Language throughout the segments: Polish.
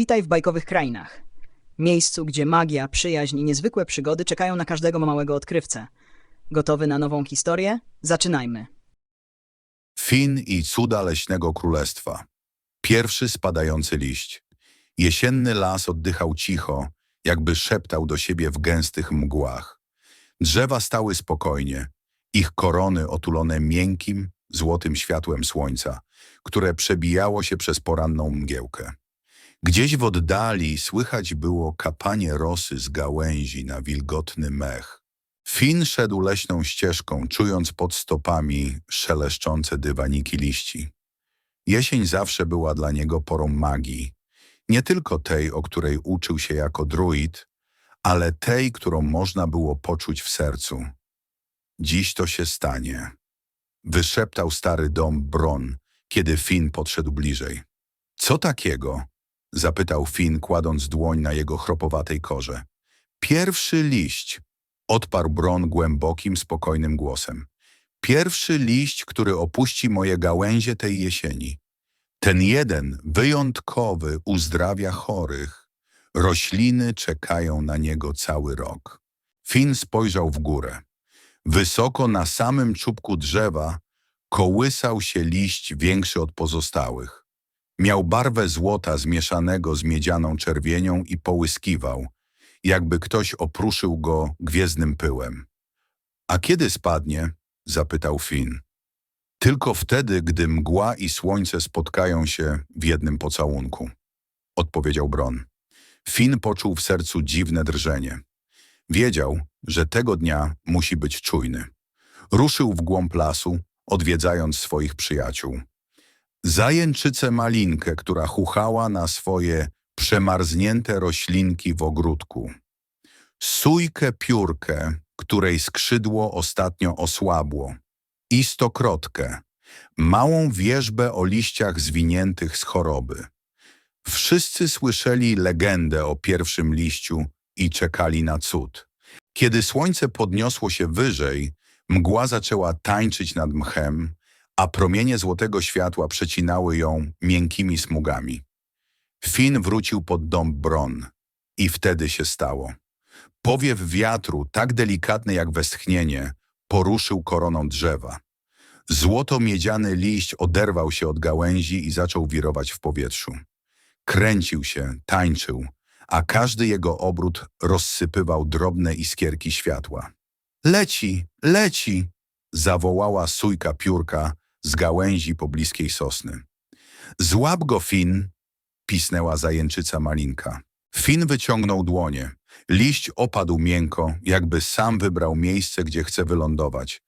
Witaj w bajkowych krainach. Miejscu, gdzie magia, przyjaźń i niezwykłe przygody czekają na każdego małego odkrywcę. Gotowy na nową historię? Zaczynajmy. Fin i cuda leśnego królestwa. Pierwszy spadający liść. Jesienny las oddychał cicho, jakby szeptał do siebie w gęstych mgłach. Drzewa stały spokojnie, ich korony otulone miękkim, złotym światłem słońca, które przebijało się przez poranną mgiełkę. Gdzieś w oddali słychać było kapanie rosy z gałęzi na wilgotny mech. Fin szedł leśną ścieżką, czując pod stopami szeleszczące dywaniki liści. Jesień zawsze była dla niego porą magii. Nie tylko tej, o której uczył się jako druid, ale tej, którą można było poczuć w sercu. Dziś to się stanie. Wyszeptał stary dom Bron, kiedy Fin podszedł bliżej. Co takiego? Zapytał Fin, kładąc dłoń na jego chropowatej korze. Pierwszy liść, odparł Bron głębokim, spokojnym głosem. Pierwszy liść, który opuści moje gałęzie tej jesieni. Ten jeden, wyjątkowy, uzdrawia chorych. Rośliny czekają na niego cały rok. Fin spojrzał w górę. Wysoko na samym czubku drzewa kołysał się liść większy od pozostałych. Miał barwę złota zmieszanego z miedzianą czerwienią i połyskiwał, jakby ktoś opruszył go gwiezdnym pyłem. A kiedy spadnie? zapytał Fin. Tylko wtedy, gdy mgła i słońce spotkają się w jednym pocałunku, odpowiedział Bron. Fin poczuł w sercu dziwne drżenie. Wiedział, że tego dnia musi być czujny. Ruszył w głąb lasu, odwiedzając swoich przyjaciół. Zajęczycę malinkę, która chuchała na swoje przemarznięte roślinki w ogródku. Sójkę piórkę, której skrzydło ostatnio osłabło. I stokrotkę, małą wierzbę o liściach zwiniętych z choroby. Wszyscy słyszeli legendę o pierwszym liściu i czekali na cud. Kiedy słońce podniosło się wyżej, mgła zaczęła tańczyć nad mchem, a promienie złotego światła przecinały ją miękkimi smugami. Fin wrócił pod dom Bron i wtedy się stało. Powiew wiatru, tak delikatny jak westchnienie, poruszył koroną drzewa. Złoto-miedziany liść oderwał się od gałęzi i zaczął wirować w powietrzu. Kręcił się, tańczył, a każdy jego obrót rozsypywał drobne iskierki światła. Leci, leci! zawołała sójka piórka z gałęzi pobliskiej sosny. Złap go, Fin! pisnęła zajęczyca malinka. Fin wyciągnął dłonie. Liść opadł miękko, jakby sam wybrał miejsce, gdzie chce wylądować.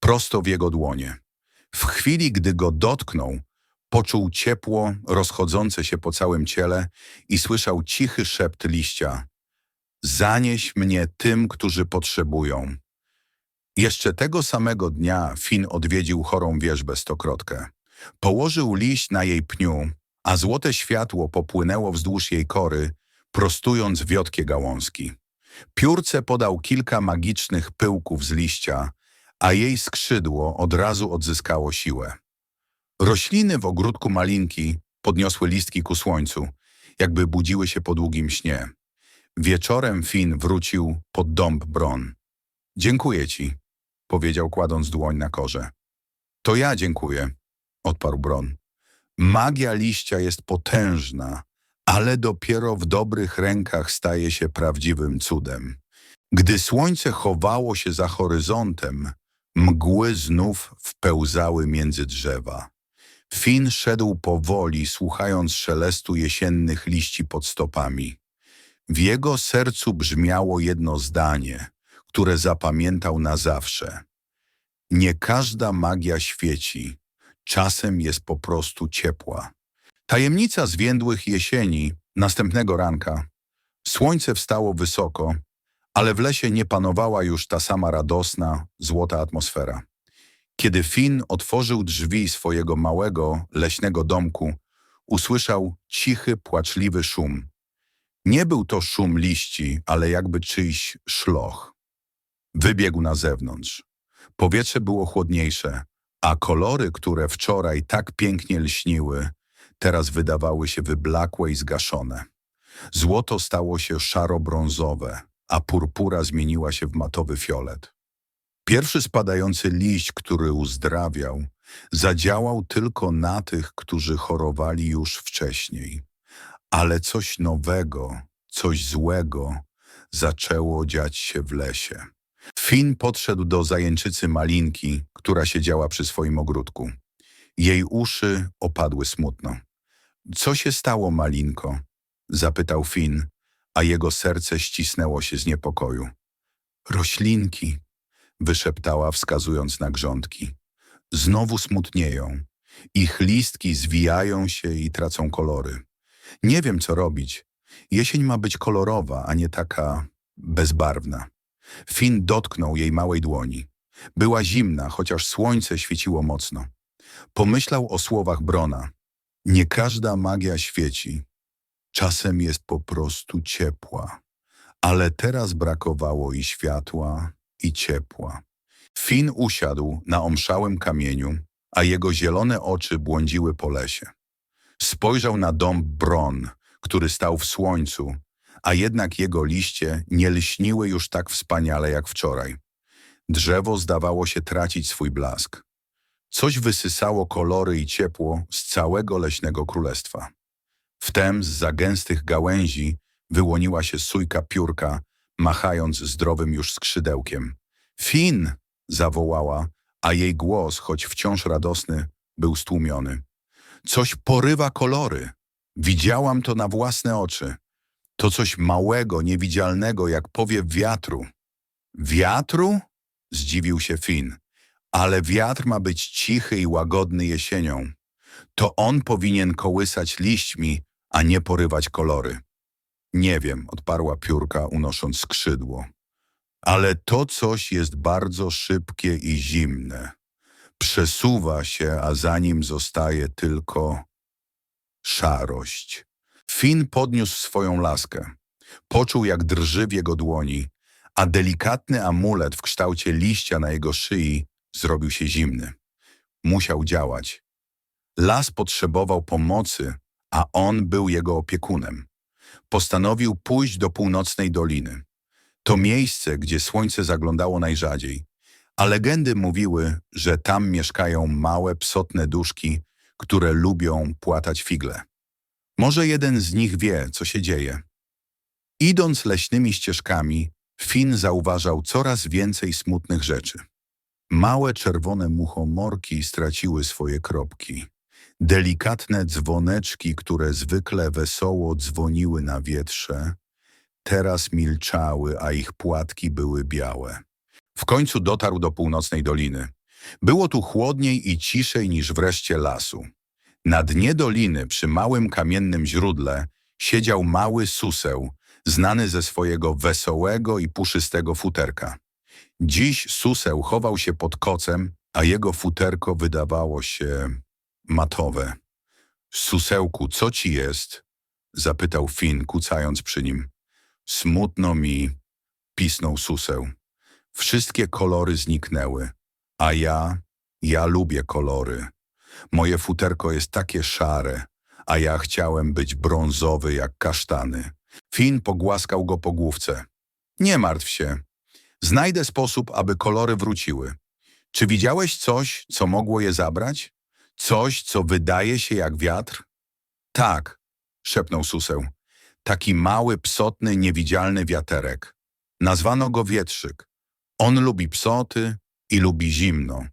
Prosto w jego dłonie. W chwili, gdy go dotknął, poczuł ciepło rozchodzące się po całym ciele i słyszał cichy szept liścia. Zanieś mnie tym, którzy potrzebują. Jeszcze tego samego dnia Fin odwiedził chorą wierzbę stokrotkę. Położył liść na jej pniu, a złote światło popłynęło wzdłuż jej kory, prostując wiotkie gałązki. Piórce podał kilka magicznych pyłków z liścia, a jej skrzydło od razu odzyskało siłę. Rośliny w ogródku malinki podniosły listki ku słońcu, jakby budziły się po długim śnie. Wieczorem Fin wrócił pod dąb Bron. Dziękuję ci, powiedział kładąc dłoń na korze. To ja dziękuję, odparł Bron. Magia liścia jest potężna, ale dopiero w dobrych rękach staje się prawdziwym cudem. Gdy słońce chowało się za horyzontem, mgły znów wpełzały między drzewa. Fin szedł powoli, słuchając szelestu jesiennych liści pod stopami. W jego sercu brzmiało jedno zdanie, które zapamiętał na zawsze. Nie każda magia świeci, czasem jest po prostu ciepła. Tajemnica zwiędłych jesieni, następnego ranka. Słońce wstało wysoko, ale w lesie nie panowała już ta sama radosna, złota atmosfera. Kiedy Fin otworzył drzwi swojego małego, leśnego domku, usłyszał cichy, płaczliwy szum. Nie był to szum liści, ale jakby czyjś szloch. Wybiegł na zewnątrz. Powietrze było chłodniejsze, a kolory, które wczoraj tak pięknie lśniły, teraz wydawały się wyblakłe i zgaszone. Złoto stało się szaro-brązowe, a purpura zmieniła się w matowy fiolet. Pierwszy spadający liść, który uzdrawiał, zadziałał tylko na tych, którzy chorowali już wcześniej. Ale coś nowego, coś złego zaczęło dziać się w lesie. Finn podszedł do zajęczycy Malinki, która siedziała przy swoim ogródku. Jej uszy opadły smutno. Co się stało, Malinko? Zapytał Finn, a jego serce ścisnęło się z niepokoju. Roślinki, wyszeptała wskazując na grządki. Znowu smutnieją. Ich listki zwijają się i tracą kolory. Nie wiem, co robić. Jesień ma być kolorowa, a nie taka bezbarwna. Finn dotknął jej małej dłoni. Była zimna, chociaż słońce świeciło mocno. Pomyślał o słowach Brona. Nie każda magia świeci. Czasem jest po prostu ciepła. Ale teraz brakowało i światła, i ciepła. Finn usiadł na omszałym kamieniu, a jego zielone oczy błądziły po lesie. Spojrzał na dom Bron, który stał w słońcu, a jednak jego liście nie lśniły już tak wspaniale jak wczoraj. Drzewo zdawało się tracić swój blask. Coś wysysało kolory i ciepło z całego leśnego królestwa. Wtem z za gęstych gałęzi wyłoniła się sójka piórka, machając zdrowym już skrzydełkiem. Fin! zawołała, a jej głos, choć wciąż radosny, był stłumiony. Coś porywa kolory. Widziałam to na własne oczy. To coś małego, niewidzialnego, jak powiew wiatru. Wiatru? Zdziwił się Fin. Ale wiatr ma być cichy i łagodny jesienią. To on powinien kołysać liśćmi, a nie porywać kolory. Nie wiem, odparła piórka, unosząc skrzydło. Ale to coś jest bardzo szybkie i zimne. Przesuwa się, a za nim zostaje tylko szarość. Fin podniósł swoją laskę. Poczuł, jak drży w jego dłoni, a delikatny amulet w kształcie liścia na jego szyi zrobił się zimny. Musiał działać. Las potrzebował pomocy, a on był jego opiekunem. Postanowił pójść do północnej doliny. To miejsce, gdzie słońce zaglądało najrzadziej, a legendy mówiły, że tam mieszkają małe, psotne duszki, które lubią płatać figle. Może jeden z nich wie, co się dzieje. Idąc leśnymi ścieżkami, Finn zauważał coraz więcej smutnych rzeczy. Małe czerwone muchomorki straciły swoje kropki. Delikatne dzwoneczki, które zwykle wesoło dzwoniły na wietrze, teraz milczały, a ich płatki były białe. W końcu dotarł do północnej doliny. Było tu chłodniej i ciszej niż wreszcie lasu. Na dnie doliny, przy małym kamiennym źródle, siedział mały suseł, znany ze swojego wesołego i puszystego futerka. Dziś suseł chował się pod kocem, a jego futerko wydawało się matowe. Susełku, co ci jest? zapytał Fin, kucając przy nim. Smutno mi, pisnął suseł. Wszystkie kolory zniknęły, a ja, ja lubię kolory. Moje futerko jest takie szare, a ja chciałem być brązowy jak kasztany. Fin pogłaskał go po główce. Nie martw się. Znajdę sposób, aby kolory wróciły. Czy widziałeś coś, co mogło je zabrać? Coś, co wydaje się jak wiatr? Tak, szepnął suseł. Taki mały, psotny, niewidzialny wiaterek. Nazwano go wietrzyk. On lubi psoty i lubi zimno,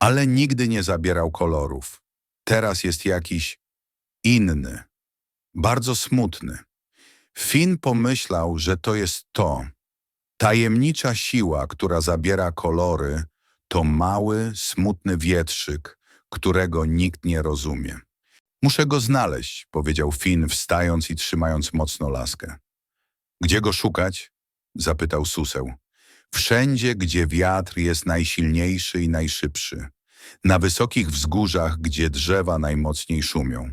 ale nigdy nie zabierał kolorów. Teraz jest jakiś inny, bardzo smutny. Finn pomyślał, że to jest to. Tajemnicza siła, która zabiera kolory, to mały, smutny wietrzyk, którego nikt nie rozumie. Muszę go znaleźć, powiedział Finn, wstając i trzymając mocno laskę. Gdzie go szukać? zapytał suseł. Wszędzie, gdzie wiatr jest najsilniejszy i najszybszy. Na wysokich wzgórzach, gdzie drzewa najmocniej szumią.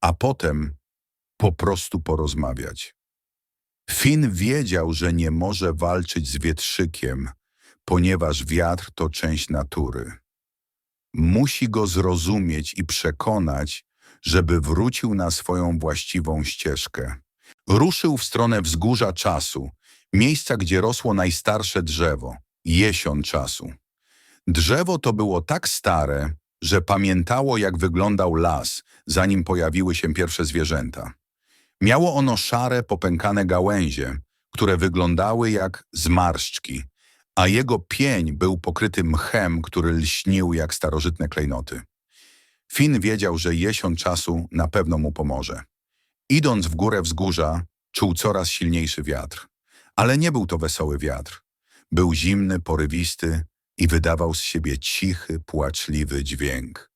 A potem po prostu porozmawiać. Finn wiedział, że nie może walczyć z wietrzykiem, ponieważ wiatr to część natury. Musi go zrozumieć i przekonać, żeby wrócił na swoją właściwą ścieżkę. Ruszył w stronę wzgórza czasu, miejsca, gdzie rosło najstarsze drzewo, jesion czasu. Drzewo to było tak stare, że pamiętało, jak wyglądał las, zanim pojawiły się pierwsze zwierzęta. Miało ono szare, popękane gałęzie, które wyglądały jak zmarszczki, a jego pień był pokryty mchem, który lśnił jak starożytne klejnoty. Finn wiedział, że jesion czasu na pewno mu pomoże. Idąc w górę wzgórza, czuł coraz silniejszy wiatr. Ale nie był to wesoły wiatr. Był zimny, porywisty i wydawał z siebie cichy, płaczliwy dźwięk.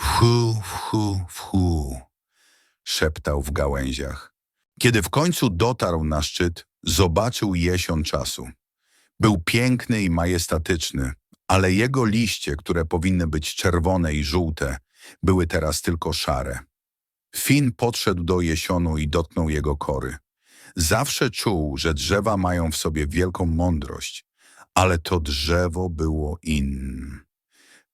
Whu, whu, whu, szeptał w gałęziach. Kiedy w końcu dotarł na szczyt, zobaczył jesion czasu. Był piękny i majestatyczny, ale jego liście, które powinny być czerwone i żółte, były teraz tylko szare. Finn podszedł do jesionu i dotknął jego kory. Zawsze czuł, że drzewa mają w sobie wielką mądrość, ale to drzewo było inne.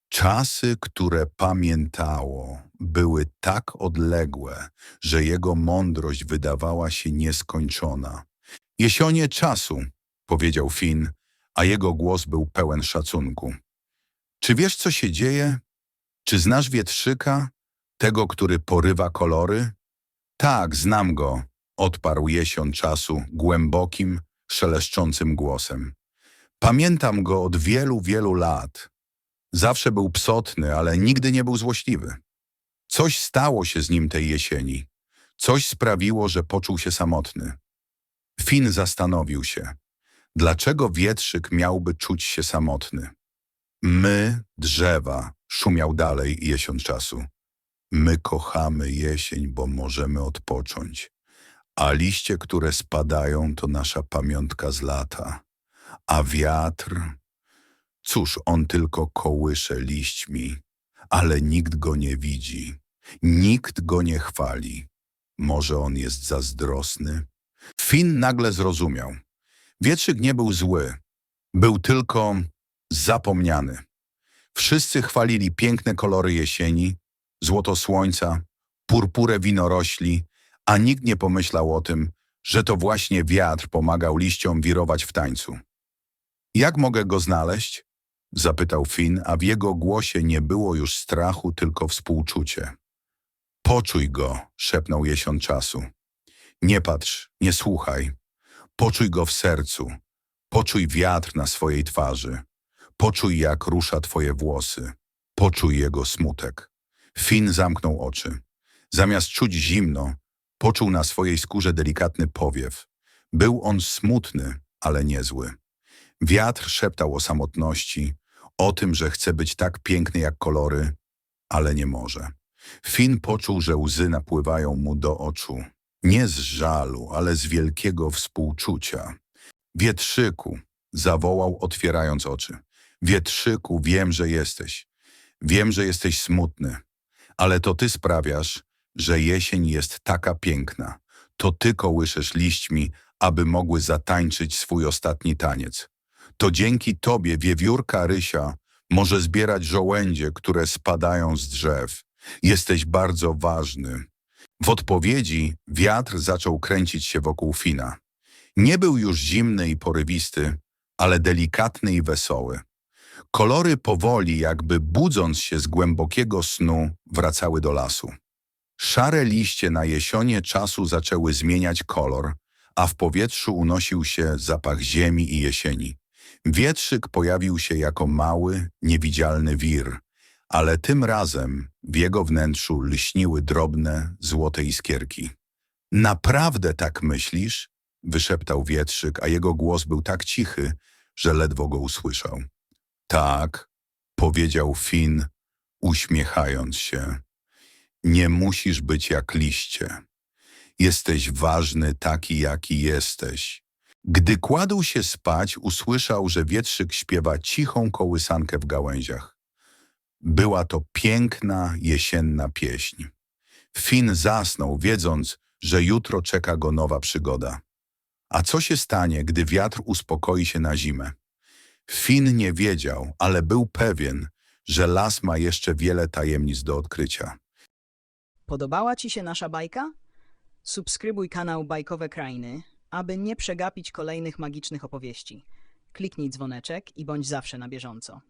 Czasy, które pamiętało, były tak odległe, że jego mądrość wydawała się nieskończona. Jesionie czasu, powiedział Finn, a jego głos był pełen szacunku. Czy wiesz, co się dzieje? Czy znasz wietrzyka, tego, który porywa kolory? Tak, znam go, odparł jesion czasu głębokim, szeleszczącym głosem. Pamiętam go od wielu, wielu lat. Zawsze był psotny, ale nigdy nie był złośliwy. Coś stało się z nim tej jesieni. Coś sprawiło, że poczuł się samotny. Finn zastanowił się, dlaczego wietrzyk miałby czuć się samotny. My, drzewa, szumiał dalej jesion czasu. My kochamy jesień, bo możemy odpocząć. A liście, które spadają, to nasza pamiątka z lata. A wiatr? Cóż, on tylko kołysze liśćmi, ale nikt go nie widzi. Nikt go nie chwali. Może on jest zazdrosny? Finn nagle zrozumiał. Wietrzyk nie był zły. Był tylko zapomniany. Wszyscy chwalili piękne kolory jesieni, złoto słońca, purpurę winorośli, a nikt nie pomyślał o tym, że to właśnie wiatr pomagał liściom wirować w tańcu. Jak mogę go znaleźć? Zapytał Finn, a w jego głosie nie było już strachu, tylko współczucie. Poczuj go, szepnął jesion czasu. Nie patrz, nie słuchaj. Poczuj go w sercu. Poczuj wiatr na swojej twarzy. Poczuj, jak rusza twoje włosy. Poczuj jego smutek. Finn zamknął oczy. Zamiast czuć zimno, poczuł na swojej skórze delikatny powiew. Był on smutny, ale niezły. Wiatr szeptał o samotności, o tym, że chce być tak piękny jak kolory, ale nie może. Finn poczuł, że łzy napływają mu do oczu. Nie z żalu, ale z wielkiego współczucia. Wietrzyku, zawołał, otwierając oczy. Wietrzyku, wiem, że jesteś. Wiem, że jesteś smutny, ale to ty sprawiasz, że jesień jest taka piękna. To ty kołyszesz liśćmi, aby mogły zatańczyć swój ostatni taniec. To dzięki tobie wiewiórka Rysia może zbierać żołędzie, które spadają z drzew. Jesteś bardzo ważny. W odpowiedzi wiatr zaczął kręcić się wokół Fina. Nie był już zimny i porywisty, ale delikatny i wesoły. Kolory powoli, jakby budząc się z głębokiego snu, wracały do lasu. Szare liście na jesionie czasu zaczęły zmieniać kolor, a w powietrzu unosił się zapach ziemi i jesieni. Wietrzyk pojawił się jako mały, niewidzialny wir, ale tym razem w jego wnętrzu lśniły drobne, złote iskierki. Naprawdę tak myślisz? wyszeptał wietrzyk, a jego głos był tak cichy, że ledwo go usłyszał. Tak, powiedział Finn, uśmiechając się. Nie musisz być jak liście. Jesteś ważny taki, jaki jesteś. Gdy kładł się spać, usłyszał, że wietrzyk śpiewa cichą kołysankę w gałęziach. Była to piękna, jesienna pieśń. Finn zasnął, wiedząc, że jutro czeka go nowa przygoda. A co się stanie, gdy wiatr uspokoi się na zimę? Finn nie wiedział, ale był pewien, że las ma jeszcze wiele tajemnic do odkrycia. Podobała Ci się nasza bajka? Subskrybuj kanał Bajkowe Krainy, aby nie przegapić kolejnych magicznych opowieści. Kliknij dzwoneczek i bądź zawsze na bieżąco.